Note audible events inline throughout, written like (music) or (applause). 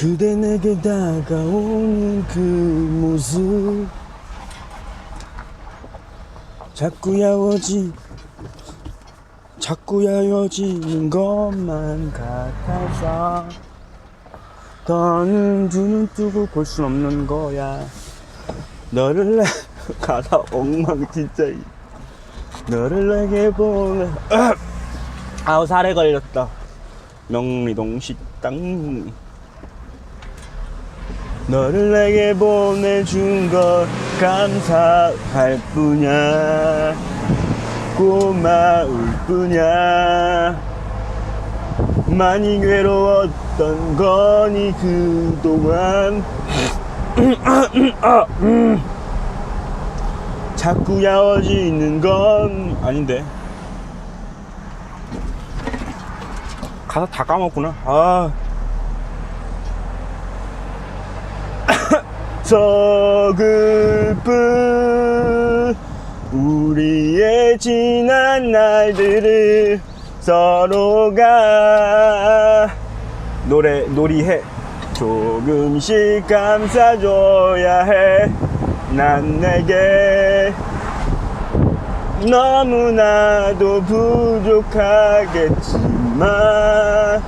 그대 내게 다가오는 그 모습. 자꾸 야워지 자꾸 야워지는 것만 같아서 더는 두눈 뜨고 볼 순 없는 거야. 너를 내 (laughs) 가사 엉망 진짜 이. 너를 내게 보내. (clears throat) 아우 살에 걸렸다. 명리동 식당 너를 내게 보내준 걸 감사할 뿐이야. 고마울 뿐이야. 많이 괴로웠던 거니 그동안. 자꾸 야워지는 건 아닌데. 가사 다 까먹구나. 아 서글픈 우리의 지난 날들을 서로가 노래 놀이해. 조금씩 감싸줘야 해. 난 내게 너무나도 부족하겠지만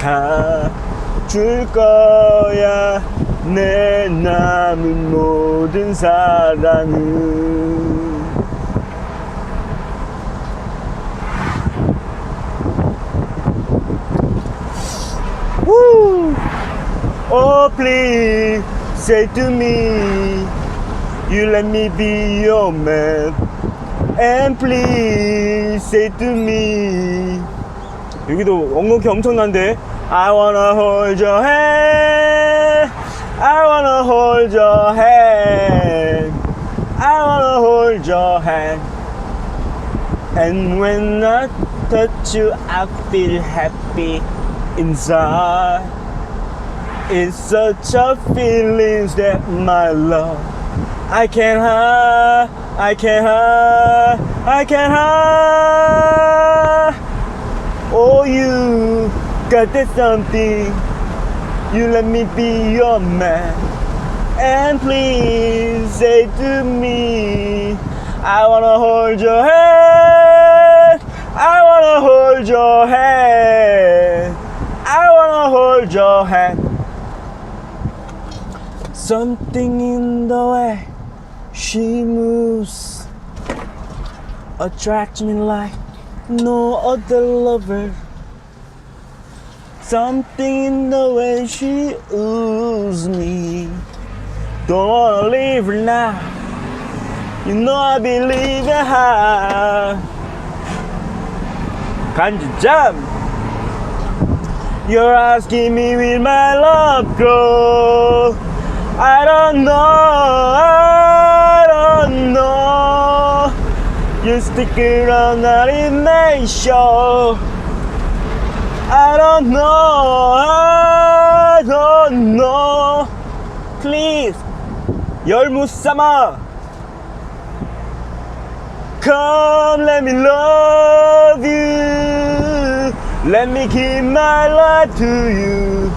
다 줄 거야 내 남은 모든 사랑은 Woo! Oh please say to me you let me be your man and please say to me 여기도 엉겅퀴 엄청난데 I wanna hold your hand I wanna hold your hand I wanna hold your hand And when I touch you I feel happy inside It's such a feeling that my love I can't hide, I can't hide, I can't hide. Oh, you got that something. You let me be your man. And please say to me, I wanna hold your hand. I wanna hold your hand. I wanna hold your hand. Something in the way she moves attracts me like no other lover. Something in the way she oozes me. Don't wanna leave her now. You know I believe in her. Can't you jump? You're asking me where my love goes. I don't know, I don't know. You stick around, not in my show. I don't know, I don't know. Please, Yormusama. Come, let me love you. Let me give my life to you.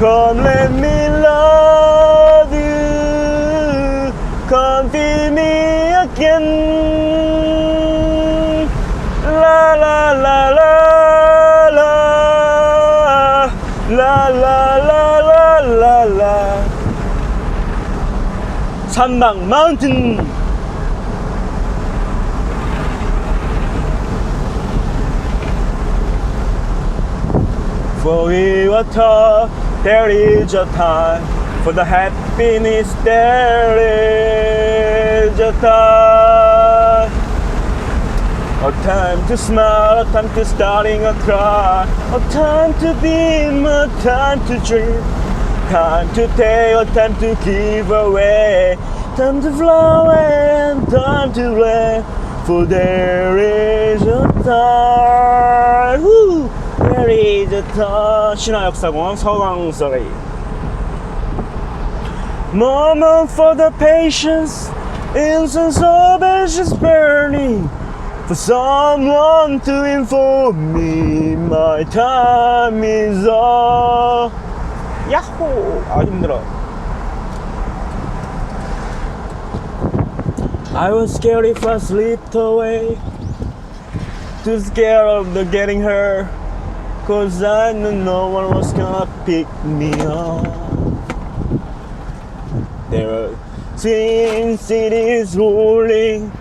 Come, let me love you. Come, feel me again. 산막 마운틴. For we were taught there is a time for the happiness there is a time. A time to smile, a time to starting a cry, a time to beam, a time to dream, time to take, a time to give away, time to fly away, and time to land. For there is a time, woo, there is a time. 신화역사공항 서강서리. Moment for the patience, incense of ashes burning. For someone to inform me my time is up. 야호! 아, 힘들어. I was scared if I slipped away. Too scared of the getting hurt. Cause I knew no one was gonna pick me up. There are twin cities rolling.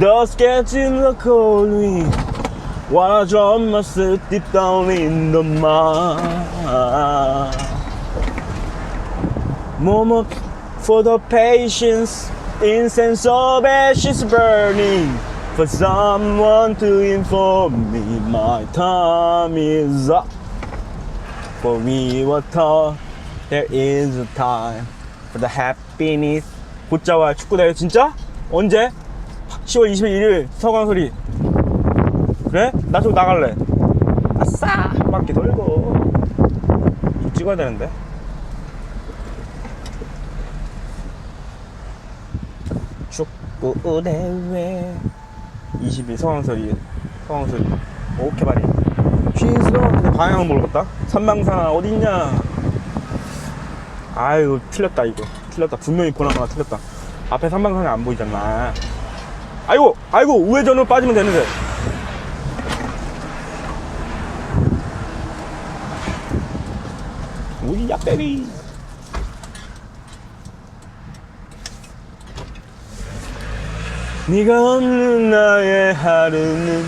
Dust catching the cold wind. While I drown myself deep down in the mud. Moment for the patience. Incense of ashes burning. For someone to inform me my time is up. For we were taught there is a time for the happiness. 곧자와 축구대회 진짜? 언제? 10월 21일 서광소리. 그래? 나 저거 나갈래. 아싸! 한 바퀴 돌고. 좀 찍어야 되는데. 대회 20일 서광소리 서광소리 오케이 말이 퀸스런데 방향을 모르겠다 선망산 어딨냐 아유 틀렸다 이거 틀렸다 분명히 보나마나 틀렸다 앞에 선망산이 안 보이잖아 아이고 아이고 우회전으로 빠지면 되는데 우리 약베리 네가 없는 나의 하루는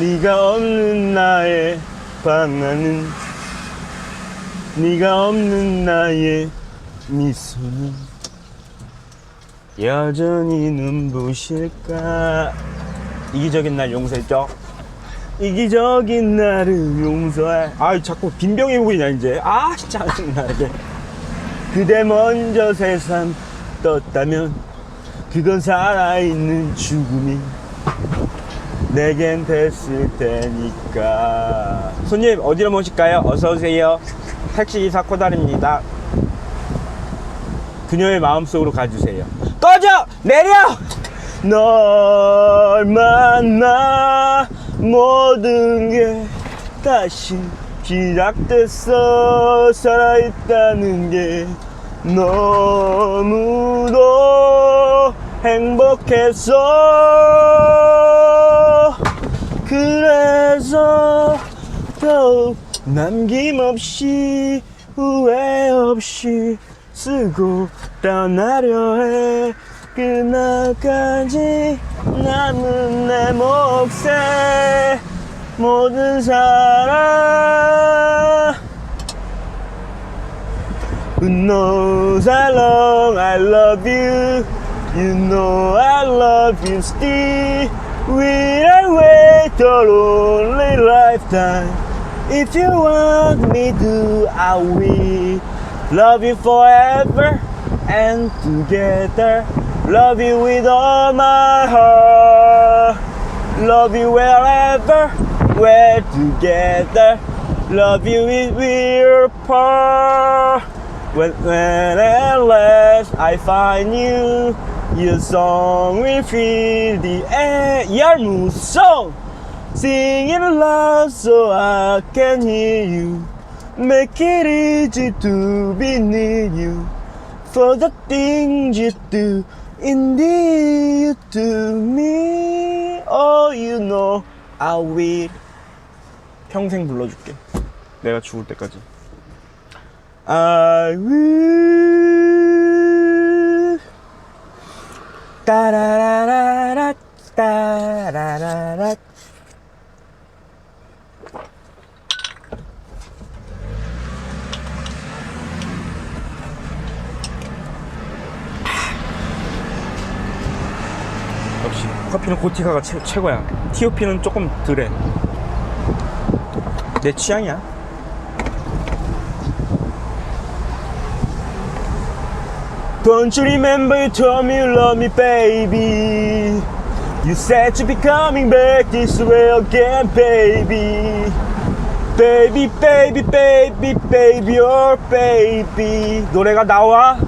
네가 없는 나의 방안은 네가 없는 나의 미소는 여전히 눈부실까? 이기적인 날 용서했죠? 이기적인 나를 용서해. 아 자꾸 빈병이 보이냐 이제. 아 짜증나 이게. 그대 먼저 세상 떴다면 그건 살아있는 죽음이 내겐 됐을 테니까 손님 어디로 모실까요? 어서오세요 택시기사 코달입니다 그녀의 마음속으로 가주세요 꺼져! 내려! 널 만나 모든 게 다시 시작됐어 살아있다는 게 너무도 행복했어. 그래서 더욱 남김없이 후회 없이 쓰고 떠나려 해. 그날까지 남은 내 몫에 모든 사랑. Knows? How long I love you? You know I love you still. Will I wait a lonely lifetime? If you want me to, I will love you forever and together. Love you with all my heart. Love you wherever we're together. Love you with we're apart. When, when at last I find you, your song will fill the air. Your song, sing it loud so I can hear you. Make it easy to be near you. For the things you do, indeed you to me. Oh, you know I will. 평생 불러줄게. 내가 죽을 때까지. I will. 따라라라라 따라라라. 역시 커피는 고티카가 최, 최고야. TOP는 조금 덜해. 내 취향이야. Don't you remember you told me you love me, baby? You said you'd be coming back this way again, baby. Baby, baby, baby, baby, your baby. 노래가 나와?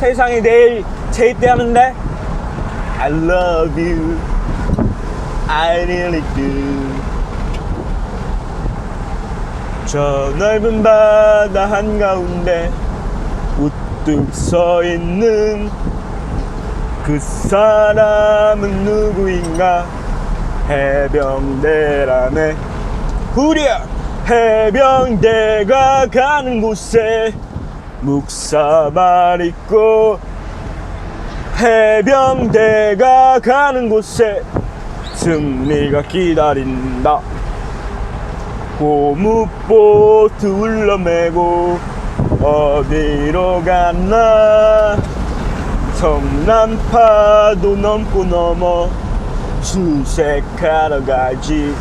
세상이 내일 재입대 하는데? I love you. I really do. 저 넓은 바다 한가운데 우뚝 서 있는 그 사람은 누구인가? 해병대라네. 후리야 해병대가 가는 곳에 묵사발 있고 해병대가 가는 곳에 승리가 기다린다. 고무보트 울러매고 어디로 갔나? 성남파도 넘고 넘어 수색하러 가지.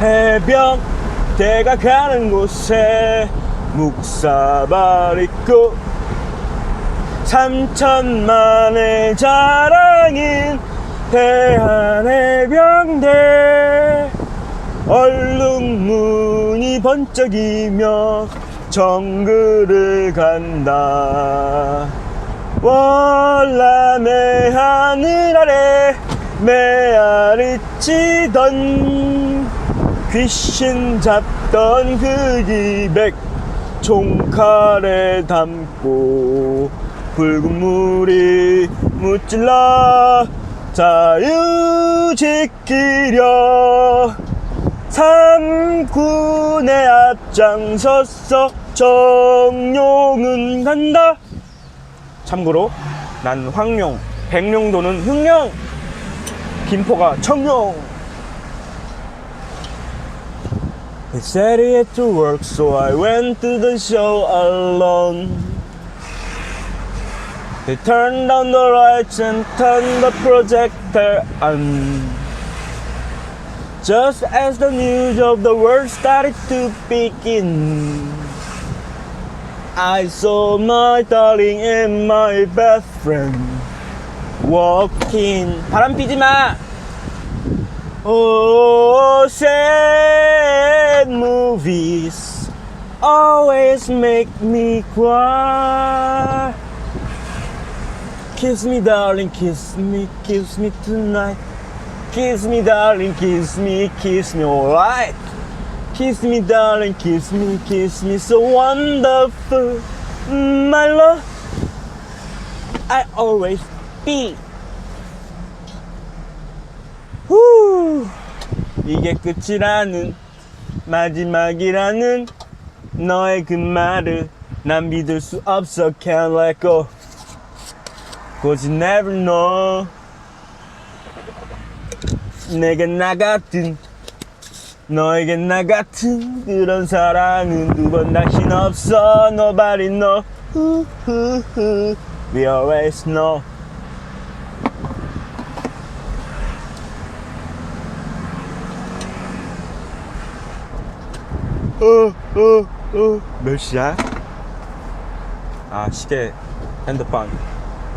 해병대가 가는 곳에 묵사발 있고 삼천만의 자랑인 대한해병대. 얼룩무늬 번쩍이며 정글을 간다. 월남의 하늘 아래 메아리 치던 귀신 잡던 그 기백 총칼에 담고 붉은 물이 무찔러 자유 지키려 삼군의 앞장섰어 정룡은 간다 참고로 난 황룡 백룡도는 흑룡 김포가 청룡 They said he had to work so I went to the show alone They turned on the lights and turned the projector on Just as the news of the world started to begin I saw my darling and my best friend walking 바람 피지 마. Oh, sad movies always make me cry. Kiss me, darling, kiss me, kiss me tonight. Kiss me, darling, kiss me, kiss me, alright. Kiss me, darling, kiss me, kiss me, so wonderful. My love, I always be. 후, 이게 끝이라는, 마지막이라는 너의 그 말을 난 믿을 수 없어, can't let go. Cause you never know. 내게 나 같은 너에게 나 같은 그런 사랑은 두 번 다신 없어. Nobody know We always know. 어어어. 몇 시야? 아 시계 핸드폰